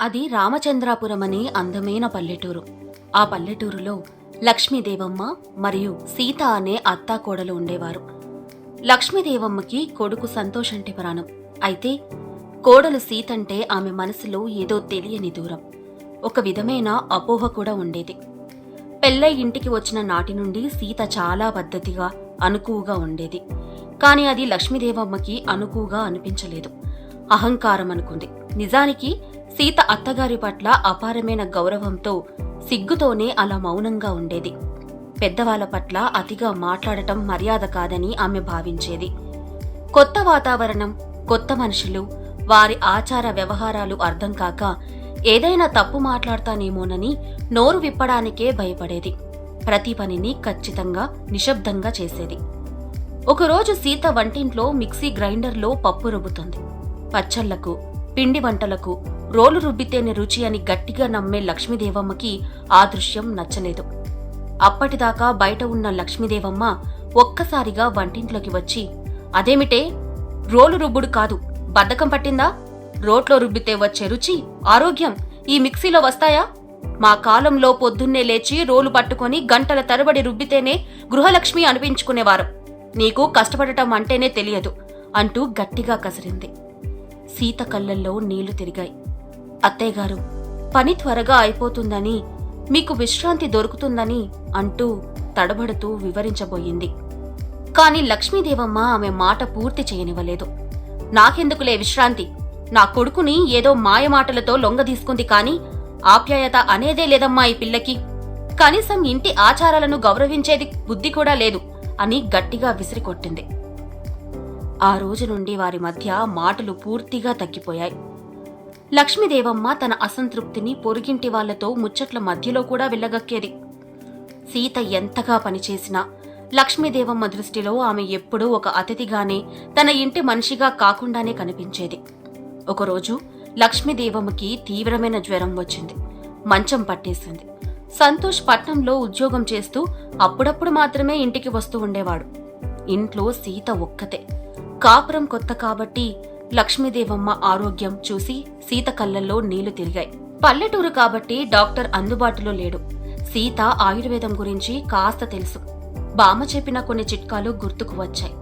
అది రామచంద్రాపురం అనే అందమైన పల్లెటూరు. ఆ పల్లెటూరులో లక్ష్మీదేవమ్మ మరియు సీత అనే అత్తాకోడలు ఉండేవారు. లక్ష్మీదేవమ్మకి కొడుకు సంతోష్ అంటే ప్రాణం. అయితే కోడలు సీతంటే ఆమె మనసులో ఏదో తెలియని దూరం. ఒక విధమైన అపోహ కూడా ఉండేది. పెళ్ళై ఇంటికి వచ్చిన నాటి నుండి సీత చాలా పద్ధతిగా అనుకువగా ఉండేది. కాని అది లక్ష్మీదేవమ్మకి అనుకువగా అనిపించలేదు. అహంకారం అనుకుంది. నిజానికి సీత అత్తగారి పట్ల అపారమైన గౌరవంతో సిగ్గుతోనే అలా మౌనంగా ఉండేది. పెద్దవాళ్ళ పట్ల అతిగా మాట్లాడటం మర్యాద కాదని ఆమె భావించేది. కొత్త వాతావరణం కొత్త మనుషులు వారి ఆచార వ్యవహారాలు అర్థం కాక ఏదైనా తప్పు మాట్లాడతానేమోనని నోరు విప్పడానికే భయపడేది. ప్రతి పనిని ఖచ్చితంగా నిశ్శబ్దంగా చేసేది. ఒకరోజు సీత వంటింట్లో మిక్సీ గ్రైండర్లో పప్పు రుబ్బుతుంది. పచ్చళ్ళకు పిండి వంటలకు రోలు రుబ్బితేనే రుచి అని గట్టిగా నమ్మే లక్ష్మీదేవమ్మకి ఆ దృశ్యం నచ్చలేదు. అప్పటిదాకా బయట ఉన్న లక్ష్మీదేవమ్మ ఒక్కసారిగా వంటింట్లోకి వచ్చి అదేమిటే? రోలు రుబ్బుడు కాదు. బద్ధకం పట్టిందా? రోట్లో రుబ్బితే వచ్చే రుచి ఆరోగ్యం ఈ మిక్సీలో వస్తాయా? మా కాలంలో పొద్దున్నే లేచి రోలు పట్టుకొని గంటల తరబడి రుబ్బితేనే గృహలక్ష్మి అనిపించుకునేవారు. నీకు కష్టపడటం అంటేనే తెలియదు అంటూ గట్టిగా కసిరింది. సీత కళ్ళల్లో నీళ్ళు తిరిగాయి. అత్తయ్యగారు పని త్వరగా అయిపోతుందని మీకు విశ్రాంతి దొరుకుతుందని అంటూ తడబడుతూ వివరించబోయింది. కాని లక్ష్మీదేవమ్మ ఆమె మాట పూర్తి చేయనివ్వలేదు. నాకెందుకులే విశ్రాంతి? నా కొడుకుని ఏదో మాయమాటలతో లొంగదీసుకుంది కాని ఆప్యాయత అనేదే లేదమ్మా ఈ పిల్లకి. కనీసం ఇంటి ఆచారాలను గౌరవించేది బుద్ధి కూడా లేదు అని గట్టిగా విసిరికొట్టింది. ఆ రోజు నుండి వారి మధ్య మాటలు పూర్తిగా తగ్గిపోయాయి. లక్ష్మీదేవమ్మ తన అసంతృప్తిని పొరుగింటి వాళ్ళతో ముచ్చట్ల మధ్యలో కూడా వెళ్ళగక్కేది. సీత ఎంతగా పనిచేసినా లక్ష్మీదేవమ్మ దృష్టిలో ఆమె ఎప్పుడూ ఒక అతిథిగానే తన ఇంటి మనిషిగా కాకుండానే కనిపించేది. ఒకరోజు లక్ష్మీదేవమ్మకి తీవ్రమైన జ్వరం వచ్చింది. మంచం పట్టేసింది. సంతోష్ పట్నంలో ఉద్యోగం చేస్తూ అప్పుడప్పుడు మాత్రమే ఇంటికి వస్తూ ఉండేవాడు. ఇంట్లో సీత ఒక్కతే. కాపురం కొత్త కాబట్టి లక్ష్మీదేవమ్మ ఆరోగ్యం చూసి సీత కళ్ళల్లో నీళ్ళు తిరిగాయి. పల్లెటూరు కాబట్టి డాక్టర్ అందుబాటులో లేడు. సీత ఆయుర్వేదం గురించి కాస్త తెలుసు. బామ్మ చెప్పిన కొన్ని చిట్కాలు గుర్తుకు వచ్చాయి.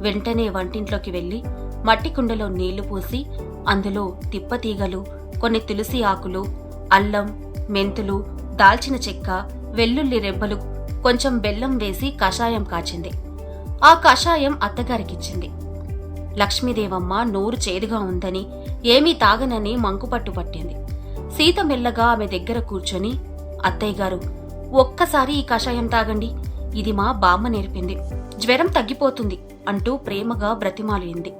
వెంటనే వంటింట్లోకి వెళ్ళి మట్టి కుండలో నీళ్ళు పోసి అందులో తిప్పతీగలు కొన్ని తులసి ఆకులు అల్లం మెంతులు దాల్చిన చెక్క వెల్లుల్లి రెబ్బలు కొంచెం బెల్లం వేసి కషాయం కాచింది. ఆ కషాయం అత్తగారికిచ్చింది. లక్ష్మీదేవమ్మ నోరు చేదుగా ఉందని ఏమీ తాగనని మంకుపట్టు పట్టింది. సీత మెల్లగా ఆమె దగ్గర కూర్చొని అత్తయ్య గారు ఒక్కసారి ఈ కషాయం తాగండి. ఇది మా బామ్మ నేర్పింది. జ్వరం తగ్గిపోతుంది అంటూ ప్రేమగా బ్రతిమాలింది.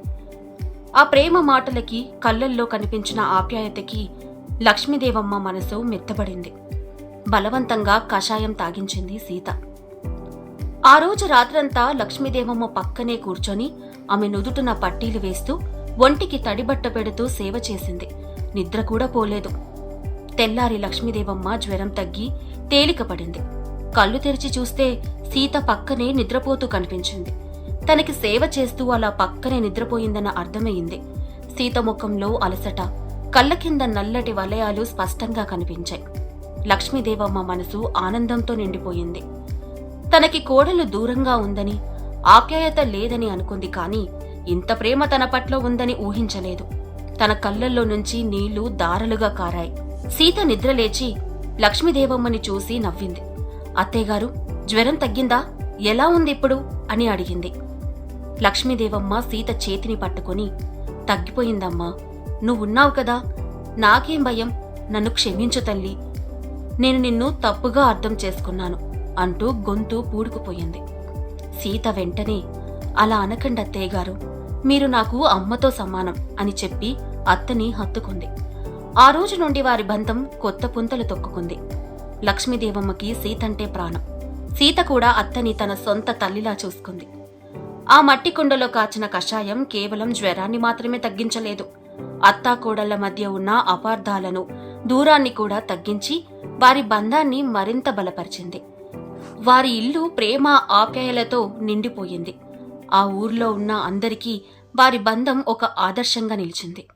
ఆ ప్రేమ మాటలకి కళ్ళల్లో కనిపించిన ఆప్యాయతకి లక్ష్మీదేవమ్మ మనసు మెత్తబడింది. బలవంతంగా కషాయం తాగించింది సీత. ఆ రోజు రాత్రంతా లక్ష్మీదేవమ్మ పక్కనే కూర్చొని ఆమె నుదుటున పట్టీలు వేస్తూ ఒంటికి తడిబట్ట పెడుతూ సేవ చేసింది. నిద్ర కూడా పోలేదు. తెల్లారి లక్ష్మీదేవమ్మ జ్వరం తగ్గి తేలికపడింది కళ్ళు తెరిచి చూస్తే సీత పక్కనే నిద్రపోతూ కనిపించింది. తనకి సేవ చేస్తూ అలా పక్కనే నిద్రపోయిందన్న అర్థమయ్యింది. సీత ముఖంలో అలసట కళ్ళ కింద నల్లటి వలయాలు స్పష్టంగా కనిపించాయి. లక్ష్మీదేవమ్మ మనసు ఆనందంతో నిండిపోయింది. తనకి కోడలు దూరంగా ఉందని ఆప్యాయత లేదని అనుకుంది కాని ఇంత ప్రేమ తన పట్ల ఉందని ఊహించలేదు. తన కళ్ళల్లో నుంచి నీళ్ళు దారలుగా కారాయి. సీత నిద్రలేచి లక్ష్మీదేవమ్మని చూసి నవ్వింది. అత్తయ్యగారు జ్వరం తగ్గిందా? ఎలా ఉంది ఇప్పుడు అని అడిగింది. లక్ష్మీదేవమ్మ సీత చేతిని పట్టుకొని తగ్గిపోయిందమ్మా నువ్వున్నావు కదా నాకేం భయం? నన్ను క్షమించు తల్లి నేను నిన్ను తప్పుగా అర్థం చేసుకున్నాను అంటూ గొంతు పూడుకుపోయింది. సీత వెంటనే అలా అనకండి అత్తయ్య గారు మీరు నాకు అమ్మతో సమానం అని చెప్పి అత్తని హత్తుకుంది. ఆ రోజు నుండి వారి బంధం కొత్త పుంతలు తొక్కుకుంది. లక్ష్మీదేవమ్మకి సీతంటే ప్రాణం. సీత కూడా అత్తని తన సొంత తల్లిలా చూసుకుంది. ఆ మట్టి కుండలో కాచిన కషాయం కేవలం జ్వరాన్ని మాత్రమే తగ్గించలేదు. అత్తాకోడళ్ళ మధ్య ఉన్న అపార్థాలను దూరాన్ని కూడా తగ్గించి వారి బంధాన్ని మరింత బలపరిచింది. వారి ఇల్లు ప్రేమ ఆప్యాయలతో నిండిపోయింది. ఆ ఊర్లో ఉన్న అందరికీ వారి బంధం ఒక ఆదర్శంగా నిలిచింది.